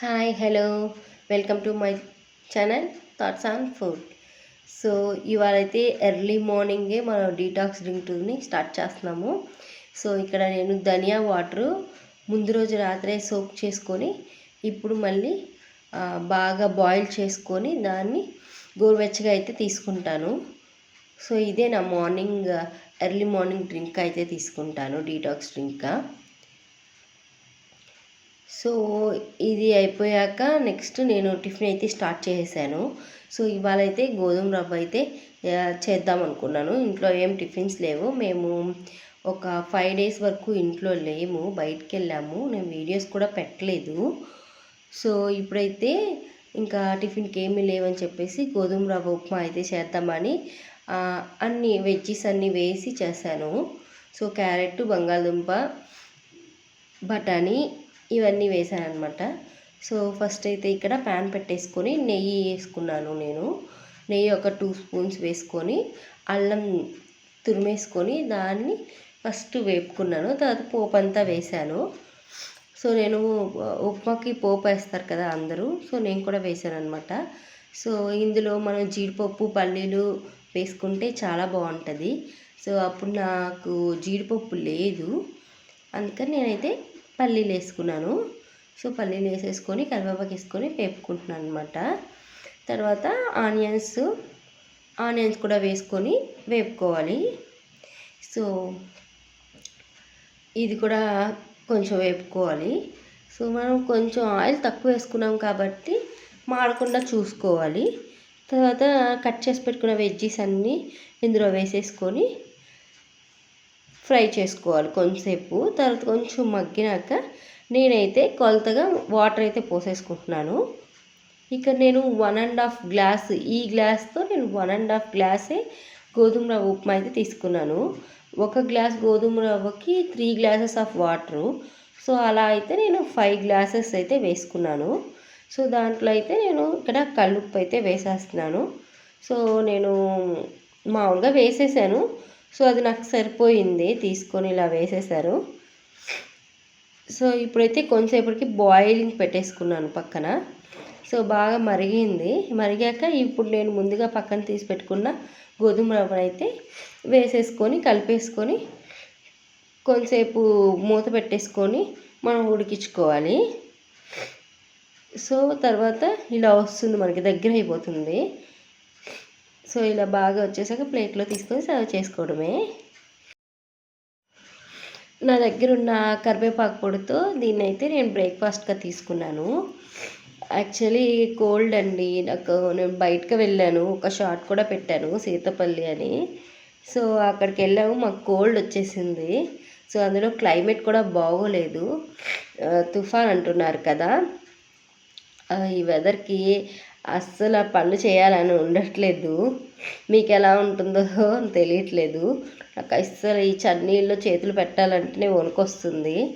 Hi hello. Welcome to my channel thoughts on food. So ఇవాళ అయితే early మార్నింగే మనం డీటాక్స్ డ్రింక్ని స్టార్ట్ చేస్తున్నాము. సో ఇక్కడ నేను ధనియా వాటరు ముందు రోజు రాత్రే సోక్ చేసుకొని ఇప్పుడు మళ్ళీ బాగా బాయిల్ చేసుకొని దాన్ని గోరువెచ్చగా అయితే తీసుకుంటాను. సో ఇదే నా మార్నింగ్ ఎర్లీ మార్నింగ్ డ్రింక్ అయితే తీసుకుంటాను డీటాక్స్ డ్రింక్ సో ఇది అయిపోయాక నెక్స్ట్ నేను టిఫిన్ అయితే స్టార్ట్ చేసేసాను. సో ఇవాళ అయితే గోధుమ రవ్వ అయితే చేద్దాం అనుకున్నాను. ఇంట్లో ఏం టిఫిన్స్ లేవు. మేము ఒక ఫైవ్ డేస్ వరకు ఇంట్లో లేము. బయటికి వెళ్ళాము. నేను వీడియోస్ కూడా పెట్టలేదు. సో ఇప్పుడైతే ఇంకా టిఫిన్కి ఏమీ లేవని చెప్పేసి గోధుమ రవ్వ ఉప్మా అయితే చేద్దామని అన్ని వెజ్జీస్ అన్నీ వేసి చేశాను. సో క్యారెట్ బంగాళదుంప బఠానీ ఇవన్నీ వేసాను అనమాట సో ఫస్ట్ అయితే ఇక్కడ ప్యాన్ పెట్టేసుకొని నెయ్యి వేసుకున్నాను నేను. నెయ్యి ఒక టూ స్పూన్స్ వేసుకొని అల్లం తురిమేసుకొని దాన్ని ఫస్ట్ వేపుకున్నాను. తర్వాత పోపు అంతా వేసాను సో నేను ఉప్మాకి పోపు వేస్తారు కదా అందరూ సో నేను కూడా వేసాను అనమాట సో ఇందులో మనం జీడిపప్పు పల్లీలు వేసుకుంటే చాలా బాగుంటుంది. సో అప్పుడు నాకు జీడిపప్పు లేదు. అందుకని నేనైతే పల్లీలు వేసుకున్నాను. సో పల్లీలు వేసేసుకొని కరివేపాకు వేసుకొని వేపుకుంటున్నాను అనమాట తర్వాత ఆనియన్స్ ఆనియన్స్ కూడా వేసుకొని వేపుకోవాలి. సో ఇది కూడా కొంచెం వేపుకోవాలి. సో మనం కొంచెం ఆయిల్ తక్కువ వేసుకున్నాం కాబట్టి మాడకుండా చూసుకోవాలి. తర్వాత కట్ చేసి పెట్టుకున్న వెజ్జీస్ అన్నీ ఇందులో వేసేసుకొని ఫ్రై చేసుకోవాలి కొంచెంసేపు. తర్వాత కొంచెం మగ్గినాక నేనైతే కొలతగా వాటర్ అయితే పోసేసుకుంటున్నాను. ఇక నేను వన్ అండ్ హాఫ్ గ్లాస్ ఈ గ్లాస్తో నేను వన్ అండ్ హాఫ్ గ్లాసే గోధుమ రవ్వ ఉప్మా అయితే తీసుకున్నాను. ఒక గ్లాస్ గోధుమ రవ్వకి three glasses of water. So అలా అయితే నేను ఫైవ్ గ్లాసెస్ అయితే వేసుకున్నాను. సో దాంట్లో అయితే నేను ఇక్కడ కల్లుప్పు అయితే వేసేస్తున్నాను. సో నేను మామూలుగా వేసేసాను. సో అది నాకు సరిపోయింది తీసుకొని ఇలా వేసేసారు. సో ఇప్పుడైతే కొంచెంసేపటికి బాయిలింగ్ పెట్టేసుకున్నాను పక్కన. సో బాగా మరిగింది. మరిగాక ఇప్పుడు నేను ముందుగా పక్కన తీసి పెట్టుకున్న గోధుమ రవ్వ అయితే వేసేసుకొని కలిపేసుకొని కొంచెంసేపు మూత పెట్టేసుకొని మనం ఉడికించుకోవాలి. సో తర్వాత ఇలా వస్తుంది మనకి దగ్గర అయిపోతుంది. సో ఇలా బాగా వచ్చేసాక ప్లేట్లో తీసుకొని సర్వ్ చేసుకోవడమే. నా దగ్గర ఉన్న కరివేపాకు పొడితో దీన్ని అయితే నేను బ్రేక్ఫాస్ట్గా తీసుకున్నాను. యాక్చువల్లీ కోల్డ్ అండి. నాకు నేను బయటకు వెళ్ళాను. ఒక షార్ట్ కూడా పెట్టాను సీతపల్లి అని. సో అక్కడికి వెళ్ళాము. మాకు కోల్డ్ వచ్చేసింది. సో అందులో క్లైమేట్ కూడా బాగోలేదు. తుఫాన్ అంటున్నారు కదా. ఈ వెదర్కి అస్సలు ఆ పనులు చేయాలని ఉండట్లేదు. మీకు ఎలా ఉంటుందో తెలియట్లేదు. నాకు అస్సలు ఈ చన్నీళ్ళు చేతులు పెట్టాలంటేనే వణుకొస్తుంది.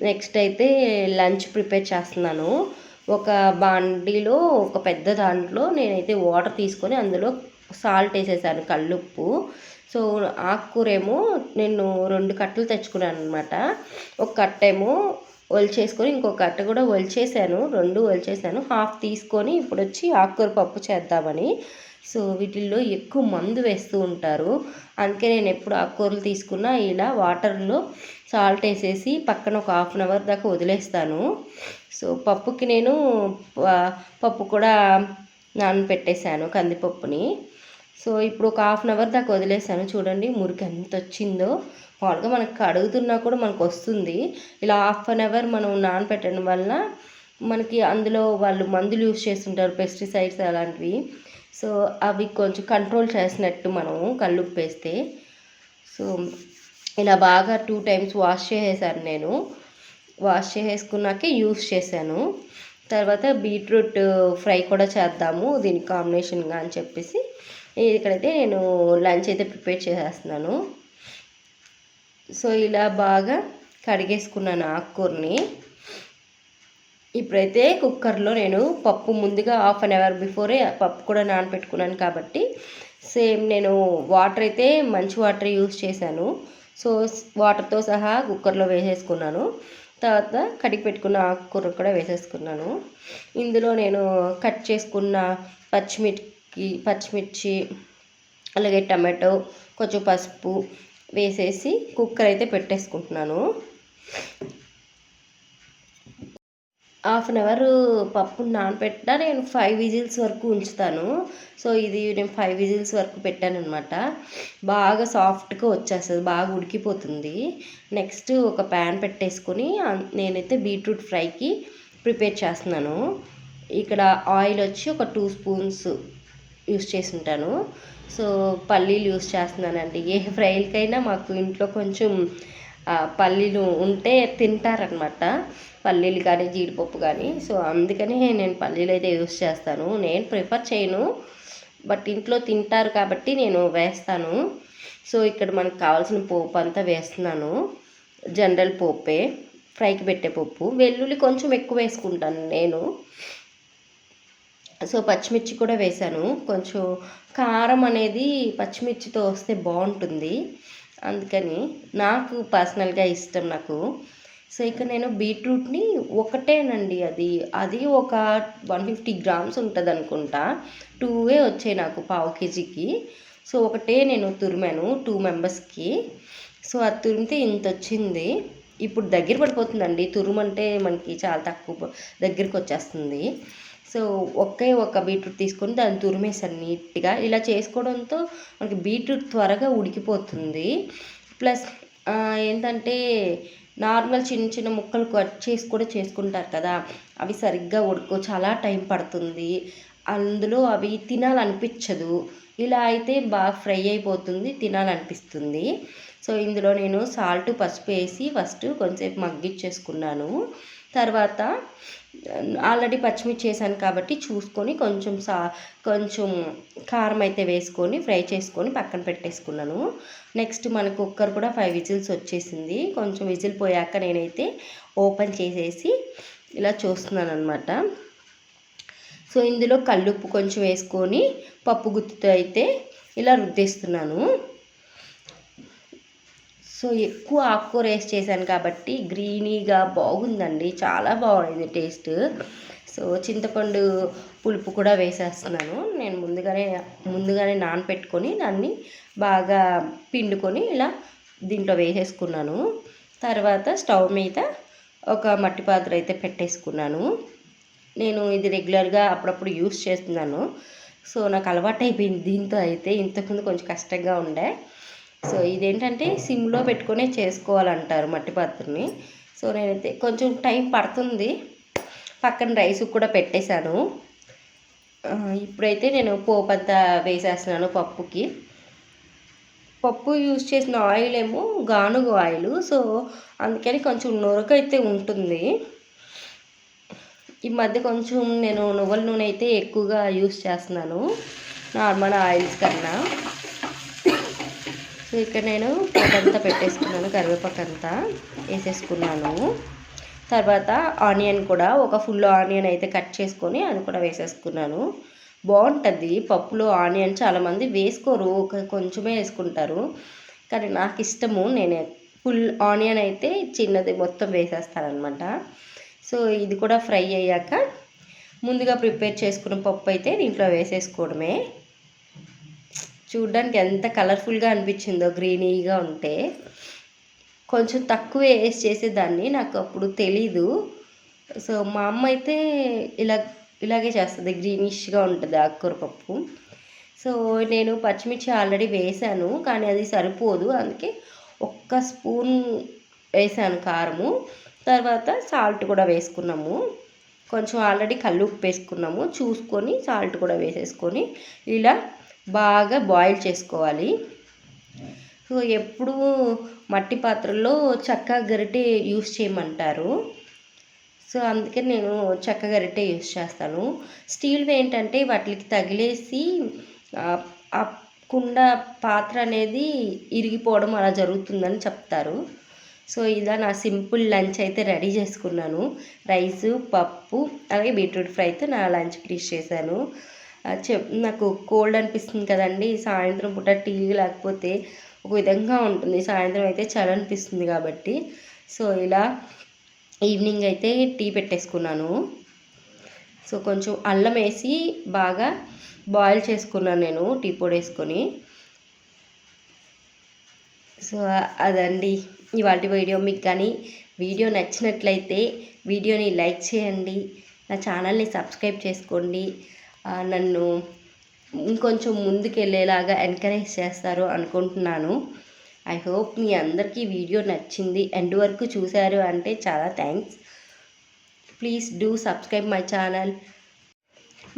నెక్స్ట్ అయితే లంచ్ ప్రిపేర్ చేస్తున్నాను. ఒక బాండీలో ఒక పెద్ద దాంట్లో నేనైతే వాటర్ తీసుకొని అందులో సాల్ట్ వేసేసాను కళ్ళుప్పు. సో ఆకుకూరేమో నేను రెండు కట్టలు తెచ్చుకున్నాను అనమాట ఒక కట్టేమో ఒలిచేసుకొని ఇంకొక అట్ట కూడా ఒలిచేసాను. రెండు ఒలిచేసాను. హాఫ్ తీసుకొని ఇప్పుడు వచ్చి ఆకుకూర పప్పు చేద్దామని. సో వీటిల్లో ఎక్కువ మందు వేస్తూ ఉంటారు. అందుకే నేను ఎప్పుడు ఆకుకూరలు తీసుకున్నా ఇలా వాటర్లో సాల్ట్ వేసేసి పక్కన ఒక హాఫ్ అన్ అవర్ దాకా వదిలేస్తాను. సో పప్పుకి నేను పప్పు కూడా నానబెట్టేశాను కందిపప్పుని. సో ఇప్పుడు ఒక హాఫ్ అన్ అవర్ దాకా వదిలేసాను. చూడండి మురికి ఎంత వచ్చిందో. మామూలుగా మనకు కడుగుతున్నా కూడా మనకు వస్తుంది. ఇలా హాఫ్ అన్ అవర్ మనం నానపెట్టడం వల్ల మనకి అందులో వాళ్ళు మందులు యూస్ చేస్తుంటారు పెస్టిసైడ్స్ అలాంటివి. సో అవి కొంచెం కంట్రోల్ చేసినట్టు మనము కళ్ళుప్పేస్తే సో ఇలా బాగా టూ టైమ్స్ వాష్ చేసేసాను నేను. వాష్ చేసేసుకున్నాకే యూస్ చేశాను. తర్వాత బీట్రూట్ ఫ్రై కూడా చేద్దాము దీని కాంబినేషన్గా అని చెప్పేసి. ఇక్కడైతే నేను లంచ్ అయితే ప్రిపేర్ చేసేస్తున్నాను. సో ఇలా బాగా కడిగేసుకున్నాను ఆకుకూరని. ఇప్పుడైతే కుక్కర్లో నేను పప్పు ముందుగా హాఫ్ అన్ అవర్ బిఫోరే పప్పు కూడా నానపెట్టుకున్నాను కాబట్టి సేమ్ నేను వాటర్ అయితే మంచి వాటర్ యూస్ చేశాను. సో వాటర్తో సహా కుక్కర్లో వేసేసుకున్నాను. తర్వాత కడిగి పెట్టుకున్న ఆకుకూర కూడా వేసేసుకున్నాను. ఇందులో నేను కట్ చేసుకున్న పచ్చిమిర్చి పచ్చిమిర్చి అలాగే టమాటో కొంచెం పసుపు వేసేసి కుక్కర్ అయితే పెట్టేసుకుంటున్నాను. హాఫ్ అన్ అవర్ పప్పు నానబెట్టినా నేను ఫైవ్ విజిల్స్ వరకు ఉంచుతాను. సో ఇది నేను ఫైవ్ విజిల్స్ వరకు పెట్టాను అనమాట బాగా సాఫ్ట్గా వచ్చేస్తుంది బాగా ఉడికిపోతుంది. నెక్స్ట్ ఒక ప్యాన్ పెట్టేసుకొని నేనైతే బీట్రూట్ ఫ్రైకి ప్రిపేర్ చేస్తున్నాను. ఇక్కడ ఆయిల్ వచ్చి ఒక టూ స్పూన్స్ యూస్ చేసి ఉంటాను సో పల్లీలు యూస్ చేస్తున్నానండి. ఏ ఫ్రైలకైనా మాకు ఇంట్లో కొంచెం పల్లీలు ఉంటే తింటారనమాట పల్లీలు కానీ జీడిపప్పు కానీ. సో అందుకని నేను పల్లీలు అయితే యూస్ చేస్తాను. నేను ప్రిఫర్ చేయను. బట్ ఇంట్లో తింటారు కాబట్టి నేను వేస్తాను. సో ఇక్కడ మనకు కావాల్సిన పోపు అంతా వేస్తున్నాను. జనరల్ పోపే ఫ్రైకి పెట్టే పప్పు వెల్లుల్లి కొంచెం ఎక్కువ వేసుకుంటాను నేను. సో పచ్చిమిర్చి కూడా వేశాను. కొంచెం కారం అనేది పచ్చిమిర్చితో వస్తే బాగుంటుంది. అందుకని నాకు పర్సనల్గా ఇష్టం నాకు. సో ఇక నేను బీట్రూట్ని ఒకటేనండి అది. అది ఒక వన్ ఫిఫ్టీ గ్రామ్స్ ఉంటుంది అనుకుంటా. టూవే వచ్చాయి నాకు పావు కేజీకి. సో ఒకటే నేను తురిమాను టూ మెంబర్స్కి. సో అది తురిమితే ఇంత వచ్చింది. ఇప్పుడు దగ్గర పడిపోతుందండి. తురుమంటే మనకి చాలా తక్కువ దగ్గరికి వచ్చేస్తుంది. సో ఒకే ఒక బీట్రూట్ తీసుకొని దాన్ని తురిమేసాను నీట్గా. ఇలా చేసుకోవడంతో మనకి బీట్రూట్ త్వరగా ఉడికిపోతుంది. ప్లస్ ఏంటంటే నార్మల్ చిన్న చిన్న ముక్కలు కట్ చేసి కూడా చేసుకుంటారు కదా అవి సరిగ్గా ఉడకో చాలా టైం పడుతుంది. అందులో అవి తినాలనిపించదు. ఇలా అయితే బాగా ఫ్రై అయిపోతుంది తినాలనిపిస్తుంది. సో ఇందులో నేను సాల్ట్ పసుపు వేసి ఫస్ట్ కొంచెంసేపు మగ్గిచ్చేసుకున్నాను తర్వాత ఆల్రెడీ పచ్చిమిర్చి వేసాను కాబట్టి చూసుకొని కొంచెం సా కొంచెం కారం అయితే వేసుకొని ఫ్రై చేసుకొని పక్కన పెట్టేసుకున్నాను. నెక్స్ట్ మన కుక్కర్ కూడా ఫైవ్ విజిల్స్ వచ్చేసింది. కొంచెం విజిల్ పోయాక నేనైతే ఓపెన్ చేసేసి ఇలా చూస్తున్నాను అనమాట సో ఇందులో కల్లుప్పు కొంచెం వేసుకొని పప్పు గుత్తుతో అయితే ఇలా రుద్దేస్తున్నాను. సో ఎక్కువ ఆకుకూర వేసి చేశాను కాబట్టి గ్రీనీగా బాగుందండి. చాలా బాగుంది టేస్ట్. సో చింతపండు పులుపు కూడా వేసేస్తున్నాను. నేను ముందుగానే ముందుగానే నానపెట్టుకొని దాన్ని బాగా పిండుకొని ఇలా దీంట్లో వేసేసుకున్నాను. తర్వాత స్టవ్ మీద ఒక మట్టి పాత్ర అయితే పెట్టేసుకున్నాను. నేను ఇది రెగ్యులర్గా అప్పుడప్పుడు యూస్ చేస్తున్నాను. సో నాకు అలవాటు అయిపోయింది దీంతో అయితే. ఇంతకుముందు కొంచెం కష్టంగా ఉండే. సో ఇదేంటంటే సిమ్లో పెట్టుకొని చేసుకోవాలంటారు మట్టి పాత్రని. సో నేనైతే కొంచెం టైం పడుతుంది. పక్కన రైస్ కూడా పెట్టేశాను. ఇప్పుడైతే నేను పోపు వేసేస్తున్నాను పప్పుకి. పప్పు యూజ్ చేసిన ఆయిల్ ఏమో గానుగు ఆయిల్. సో అందుకని కొంచెం నొరకైతే ఉంటుంది. ఈ మధ్య కొంచెం నేను నువ్వుల నూనె అయితే ఎక్కువగా యూజ్ చేస్తున్నాను. నార్మల్ ఆయిల్స్ కన్నా. ఇక్కడ నేను పోటంతా పెట్టేసుకున్నాను కరివేపాకు అంతా వేసేసుకున్నాను. తర్వాత ఆనియన్ కూడా ఒక ఫుల్ ఆనియన్ అయితే కట్ చేసుకొని అది కూడా వేసేసుకున్నాను. బాగుంటుంది పప్పులో ఆనియన్ చాలామంది వేసుకోరు ఒక కొంచెమే వేసుకుంటారు. కానీ నాకు ఇష్టము నేను ఫుల్ ఆనియన్ అయితే చిన్నది మొత్తం వేసేస్తానమాట సో ఇది కూడా ఫ్రై అయ్యాక ముందుగా ప్రిపేర్ చేసుకున్న పప్పు అయితే దీంట్లో వేసేసుకోవడమే. చూడ్డానికి ఎంత కలర్ఫుల్గా అనిపించిందో గ్రీనీగా ఉంటే కొంచెం తక్కువ వేసి చేసేదాన్ని నాకు అప్పుడు తెలీదు. సో మా అమ్మ అయితే ఇలా ఇలాగే చేస్తుంది గ్రీనిష్గా ఉంటుంది ఆకుకూర పప్పు సో నేను పచ్చిమిర్చి ఆల్రెడీ వేసాను కానీ అది సరిపోదు అందుకే ఒక్క స్పూన్ వేసాను కారము. తర్వాత సాల్ట్ కూడా వేసుకున్నాము. కొంచెం ఆల్రెడీ కళ్ళు ఉప్పు వేసుకున్నాము చూసుకొని సాల్ట్ కూడా వేసేసుకొని ఇలా బాగా బాయిల్ చేసుకోవాలి. సో ఎప్పుడు మట్టి పాత్రల్లో చెక్క గరిటె యూస్ చేయమంటారు. సో అందుకే నేను చెక్క గరిటె యూస్ చేస్తాను. స్టీల్ ఏంటంటే వాటికి తగిలేసి ఆ కుండ పాత్ర అనేది ఇరిగిపోవడం అలా జరుగుతుందని చెప్తారు. సో ఇలా నా సింపుల్ లంచ్ అయితే రెడీ చేసుకున్నాను. రైసు పప్పు అలాగే బీట్రూట్ ఫ్రైతో నా లంచ్ ఫినిష్ చేశాను. నాకు కోల్డ్ అనిపిస్తుంది కదండి. సాయంత్రం పూట టీ లేకపోతే ఒక విధంగా ఉంటుంది. సాయంత్రం అయితే చలి అనిపిస్తుంది కాబట్టి. సో ఇలా ఈవినింగ్ అయితే టీ పెట్టేసుకున్నాను. సో కొంచెం అల్లం వేసి బాగా బాయిల్ చేసుకున్నాను నేను టీ పొడి వేసుకొని. సో అదండి ఇవాళ వీడియో. మీకు కానీ వీడియో నచ్చినట్లయితే వీడియోని లైక్ చేయండి. నా ఛానల్ని సబ్స్క్రైబ్ చేసుకోండి. నన్ను ఇంకొంచెం ముందుకెళ్ళేలాగా ఎంకరేజ్ చేస్తారు అనుకుంటున్నాను. ఐ హోప్ మీ అందరికీ వీడియో నచ్చింది. ఎండ్ వరకు చూశారు అంటే చాలా thanks please do subscribe my channel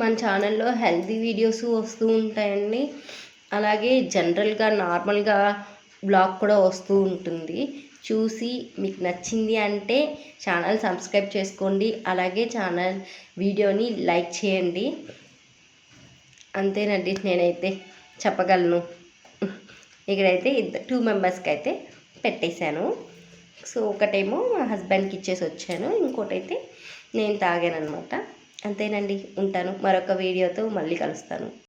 మన ఛానల్లో హెల్తీ వీడియోస్ వస్తూ ఉంటాయండి. అలాగే జనరల్గా నార్మల్గా బ్లాగ్ కూడా వస్తూ ఉంటుంది. చూసి మీకు నచ్చింది అంటే ఛానల్ సబ్స్క్రైబ్ చేసుకోండి. అలాగే ఛానల్ వీడియోని లైక్ చేయండి. అంతేనండి నేనైతే చెప్పగలను. ఇక్కడైతే ఇద్దరు టూ మెంబర్స్కి అయితే పెట్టేశాను. సో ఒకటేమో మా హస్బెండ్కి ఇచ్చేసి వచ్చాను. ఇంకోటైతే నేను తాగాను అనమాట అంతేనండి ఉంటాను. మరొక వీడియోతో మళ్ళీ కలుస్తాను.